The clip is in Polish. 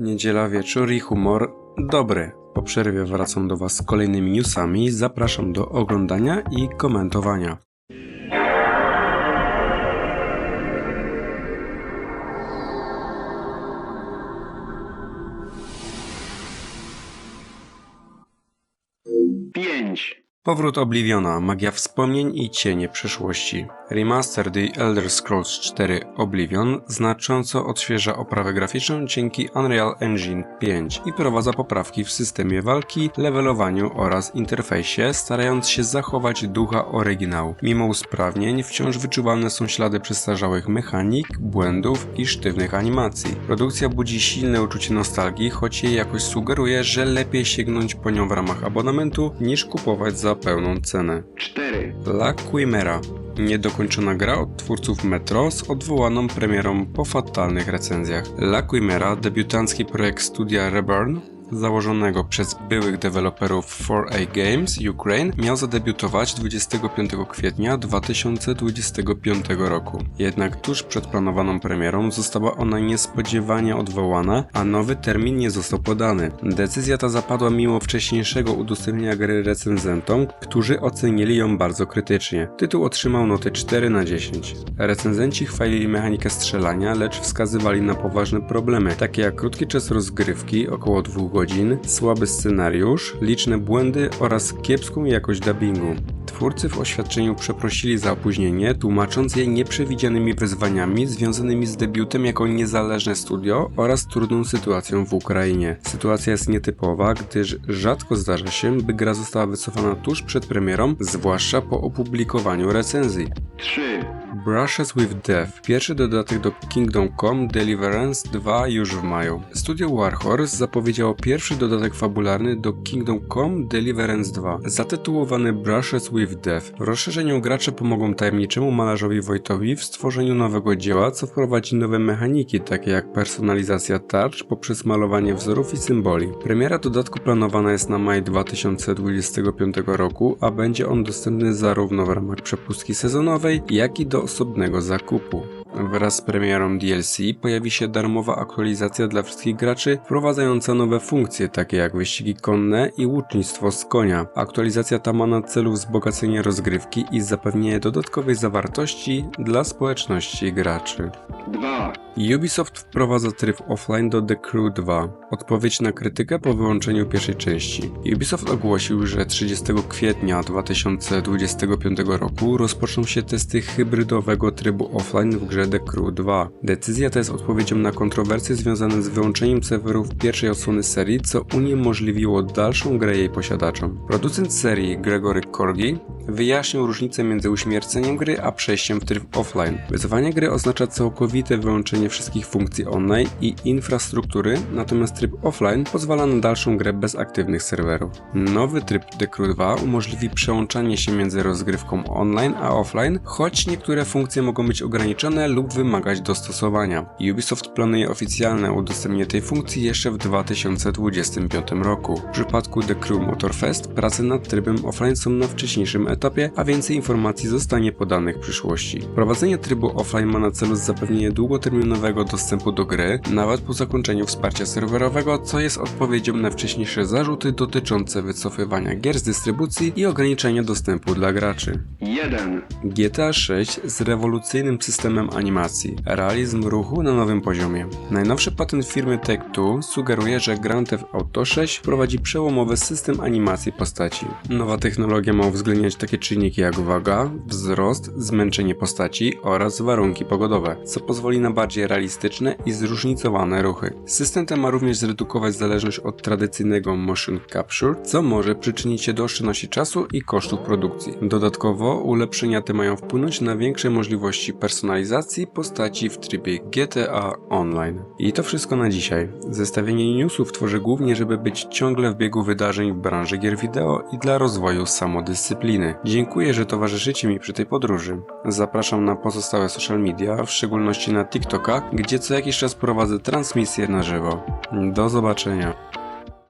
Niedziela wieczór i humor dobry. Po przerwie wracam do Was z kolejnymi newsami. Zapraszam do oglądania i komentowania. pięć, Powrót Obliviona, magia wspomnień i cienie przeszłości. Remaster The Elder Scrolls 4 Oblivion znacząco odświeża oprawę graficzną dzięki Unreal Engine 5 i wprowadza poprawki w systemie walki, levelowaniu oraz interfejsie, starając się zachować ducha oryginału. Mimo usprawnień, wciąż wyczuwalne są ślady przestarzałych mechanik, błędów i sztywnych animacji. Produkcja budzi silne uczucie nostalgii, choć jej jakoś sugeruje, że lepiej sięgnąć po nią w ramach abonamentu niż kupować za pełną cenę. cztery, La Quimera. Niedokończona gra od twórców Metro z odwołaną premierą po fatalnych recenzjach. La Quimera, debiutancki projekt studia Reburn, założonego przez byłych deweloperów 4A Games Ukraine, miał zadebiutować 25 kwietnia 2025 roku. Jednak tuż przed planowaną premierą została ona niespodziewanie odwołana, a nowy termin nie został podany. Decyzja ta zapadła mimo wcześniejszego udostępnienia gry recenzentom, którzy ocenili ją bardzo krytycznie. Tytuł otrzymał notę 4 na 10. Recenzenci chwalili mechanikę strzelania, lecz wskazywali na poważne problemy, takie jak krótki czas rozgrywki, około 2 godzin, słaby scenariusz, liczne błędy oraz kiepską jakość dubbingu. Twórcy w oświadczeniu przeprosili za opóźnienie, tłumacząc je nieprzewidzianymi wyzwaniami związanymi z debiutem jako niezależne studio oraz trudną sytuacją w Ukrainie. Sytuacja jest nietypowa, gdyż rzadko zdarza się, by gra została wycofana tuż przed premierą, zwłaszcza po opublikowaniu recenzji. trzy, Brushes with Death, pierwszy dodatek do Kingdom Come Deliverance 2 już w maju. Studio Warhorse zapowiedziało pierwszy dodatek fabularny do Kingdom Come Deliverance 2, zatytułowany Brushes with Death. W rozszerzeniu gracze pomogą tajemniczemu malarzowi Wojtowi w stworzeniu nowego dzieła, co wprowadzi nowe mechaniki, takie jak personalizacja tarcz poprzez malowanie wzorów i symboli. Premiera dodatku planowana jest na maj 2025 roku, a będzie on dostępny zarówno w ramach przepustki sezonowej, jak i do osobnego zakupu. Wraz z premierą DLC pojawi się darmowa aktualizacja dla wszystkich graczy, wprowadzająca nowe funkcje takie jak wyścigi konne i łucznictwo z konia. Aktualizacja ta ma na celu wzbogacenie rozgrywki i zapewnienie dodatkowej zawartości dla społeczności graczy. dwa, Ubisoft wprowadza tryb offline do The Crew 2. Odpowiedź na krytykę po wyłączeniu pierwszej części. Ubisoft ogłosił, że 30 kwietnia 2025 roku rozpoczną się testy hybrydowego trybu offline w grze The Crew 2. Decyzja ta jest odpowiedzią na kontrowersje związane z wyłączeniem serwerów pierwszej odsłony serii, co uniemożliwiło dalszą grę jej posiadaczom. Producent serii Gregory Corgi wyjaśnił różnicę między uśmierceniem gry a przejściem w tryb offline. Wyzwanie gry oznacza całkowite wyłączenie wszystkich funkcji online i infrastruktury, natomiast tryb offline pozwala na dalszą grę bez aktywnych serwerów. Nowy tryb The Crew 2 umożliwi przełączanie się między rozgrywką online a offline, choć niektóre funkcje mogą być ograniczone lub wymagać dostosowania. Ubisoft planuje oficjalne udostępnienie tej funkcji jeszcze w 2025 roku. W przypadku The Crew Motorfest prace nad trybem offline są na wcześniejszym etapie, a więcej informacji zostanie podanych w przyszłości. Wprowadzenie trybu offline ma na celu zapewnienie długoterminowego dostępu do gry, nawet po zakończeniu wsparcia serwerowego, co jest odpowiedzią na wcześniejsze zarzuty dotyczące wycofywania gier z dystrybucji i ograniczenia dostępu dla graczy. jeden, GTA 6 z rewolucyjnym systemem animacji, realizm ruchu na nowym poziomie. Najnowszy patent firmy Take-Two sugeruje, że Grand Theft Auto 6 wprowadzi przełomowy system animacji postaci. Nowa technologia ma uwzględniać takie czynniki jak waga, wzrost, zmęczenie postaci oraz warunki pogodowe, co pozwoli na bardziej realistyczne i zróżnicowane ruchy. System ten ma również zredukować zależność od tradycyjnego motion capture, co może przyczynić się do oszczędności czasu i kosztów produkcji. Dodatkowo ulepszenia te mają wpłynąć na większe możliwości personalizacji postaci w trybie GTA Online. I to wszystko na dzisiaj. Zestawienie newsów tworzę głównie, żeby być ciągle w biegu wydarzeń w branży gier wideo i dla rozwoju samodyscypliny. Dziękuję, że towarzyszycie mi przy tej podróży. Zapraszam na pozostałe social media, w szczególności na TikToka, gdzie co jakiś czas prowadzę transmisje na żywo. Do zobaczenia.